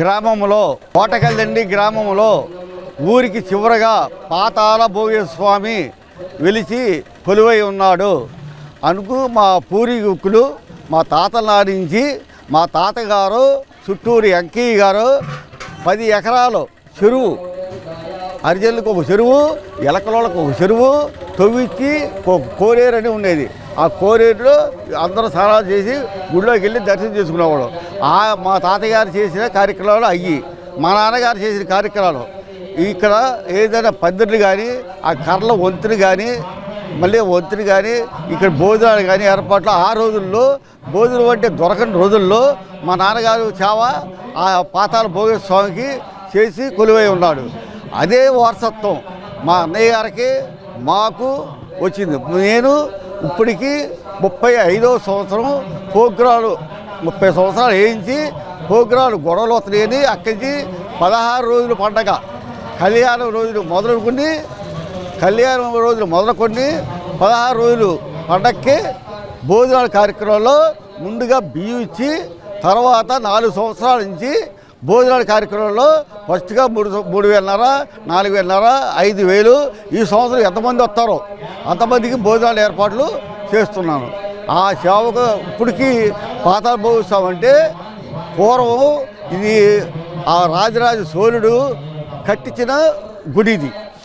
గ్రామంలో కోటకల్దండి గ్రామంలో ఊరికి చివరగా పాతాల భోగేశ్వర వెలిసి కొలువై ఉన్నాడు. అనుకు మా పూర్వీకులు మా తాతల నాటి నుంచి మా తాతగారు చుట్టూరి అంకయ్య గారు పది ఎకరాలు చెరువు అరిజల్లకు ఒక చెరువు ఎలకలోళ్ళకు ఒక చెరువు తవ్విచ్చి ఒక కోరేరు అని ఉండేది. ఆ కోరేరులో అందరూ స్నానాలు చేసి గుడిలోకి వెళ్ళి దర్శనం చేసుకునేవాడు ఆ మా తాతగారు చేసిన కార్యక్రమాలు అయ్యి మా నాన్నగారు చేసిన కార్యక్రమాలు. ఇక్కడ ఏదైనా పందిర్లు కానీ ఆ కర్రల వంతులు కానీ మళ్ళీ వంతులు కానీ ఇక్కడ భోజనాలు కానీ ఏర్పాట్లు ఆ రోజుల్లో భోజనం అంటే దొరకని రోజుల్లో మా నాన్నగారు చావ ఆ పాతాల భోగేశ్వర స్వామికి చేసి కొలువై ఉన్నాడు. అదే వారసత్వం మా అన్నయ్య గారికి మాకు వచ్చింది. నేను ఇప్పటికీ ముప్పై ఐదో సంవత్సరం ప్రోగ్రాలు ముప్పై సంవత్సరాలు వేయించి ప్రోగ్రాలు గొడవలు వస్తున్నాయని అక్కడికి పదహారు రోజుల పండగ. కళ్యాణం రోజులు మొదలుకొని కళ్యాణం రోజులు మొదలుకొని పదహారు రోజులు పండక్కి భోజనాల కార్యక్రమంలో ముందుగా బియ్యం ఇచ్చి తర్వాత నాలుగు సంవత్సరాల నుంచి భోజనాల కార్యక్రమంలో ఫస్ట్గా మూడు మూడు వేలన్నర నాలుగు వేలన్నర ఐదు వేలు ఈ సంవత్సరం ఎంతమంది వస్తారో అంతమందికి భోజనాల ఏర్పాట్లు చేస్తున్నాను. ఆ సేవకు ఇప్పటికీ పాత భోజనం అంటే పూర్వం ఇది ఆ రాజరాజ సోలుడు కట్టించిన గుడి ఇది